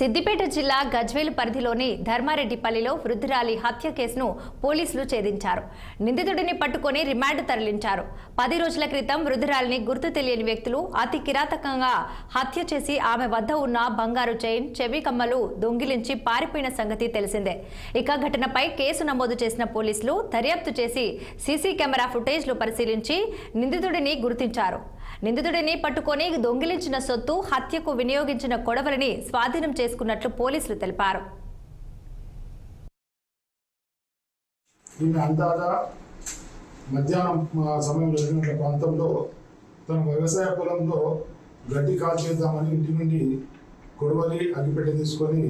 సిద్దిపేట జిల్లా గజ్వేలు పరిధిలోని ధర్మారెడ్డిపల్లిలో వృద్ధురాలి హత్య కేసును పోలీసులు ఛేదించారు. నిందితుడిని పట్టుకొని రిమాండ్ తరలించారు. పది రోజుల క్రితం వృద్ధురాలిని గుర్తు తెలియని వ్యక్తులు అతి కిరాతకంగా హత్య చేసి ఆమె వద్ద ఉన్న బంగారు చైన్ చెవి కమ్మలు దొంగిలించి పారిపోయిన సంగతి తెలిసిందే. ఇక ఘటనపై కేసు నమోదు చేసిన పోలీసులు దర్యాప్తు చేసి సీసీ కెమెరా ఫుటేజ్లు పరిశీలించి నిందితుడిని గుర్తించారు. నిందితుడిని పట్టుకొని దొంగిలించిన సొత్తు హత్యకు వినియోగించిన కొడవలిని స్వాధీనం చేసుకున్నట్లు పోలీసులు తెలిపారు. మధ్యాహ్నం సమయంలో ప్రాంతంలో తన వ్యవసాయ పొలంలో గడ్డి కాల్చేద్దామని ఇంటి నుండి కొడవలి అగ్గిపెట్టి తీసుకొని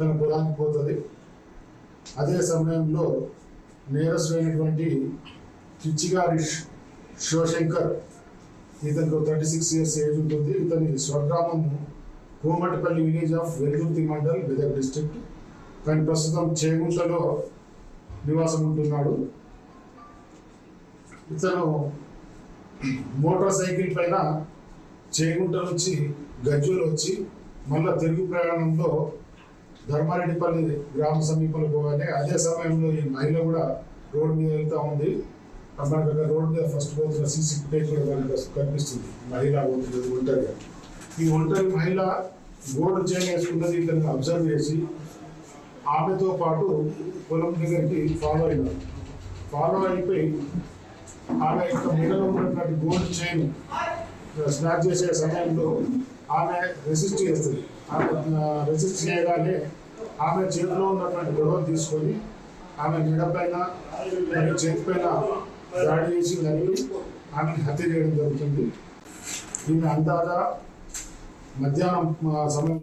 తన పొలానికి పోతుంది. అదే సమయంలో నేరస్తుడైనటువంటి పిచ్చిగారి శ్- శివశంకర్ ఇతనికి థర్టీ సిక్స్ ఇయర్స్ ఏజ్ ఉంటుంది. ఇతని స్వగ్రామం Komatipalli village of Veldurthi mandal Medak district కానీ ప్రస్తుతం చేగుంటలో నివాసం ఉంటున్నాడు. ఇతను మోటార్ సైకిల్ పైన చేగుంట నుంచి గజ్జూలు వచ్చి మళ్ళా తిరుగు ప్రయాణంలో ధర్మారెడ్డిపల్లి గ్రామ సమీపంలో పోగానే అదే సమయంలో ఈ మహిళ కూడా రోడ్డు మీద వెళ్తూ ఉంది. మనకు అక్కడ మీద ఫస్ట్ పోతున్న సీసీ ఫుటేజ్ కూడా మనకు కనిపిస్తుంది. మహిళ ఉంటుంది ఒంటరిగా. ఈ ఒంటరి మహిళ గోడు వేసుకున్నది ఇతను అబ్జర్వ్ చేసి ఆమెతో పాటు పొలం దగ్గరికి ఫాలో అయినారు ఫాలో అయిపోయి ఆమె యొక్క మెడలో ఉన్నటువంటి గోల్డ్ చైన్ స్నాప్ చేసే సమయంలో ఆమె రెసిస్ట్ చేస్తుంది. ఆమె రెసిస్ట్ చేయగానే ఆమె చేతిలో ఉన్నటువంటి గొడవ తీసుకొని ఆమె మెడ పైన చేతి పైన దాడి చేసి మరియు ఆమెను హత్య చేయడం జరుగుతుంది. ఈమె అందాజ మధ్యాహ్నం సమయం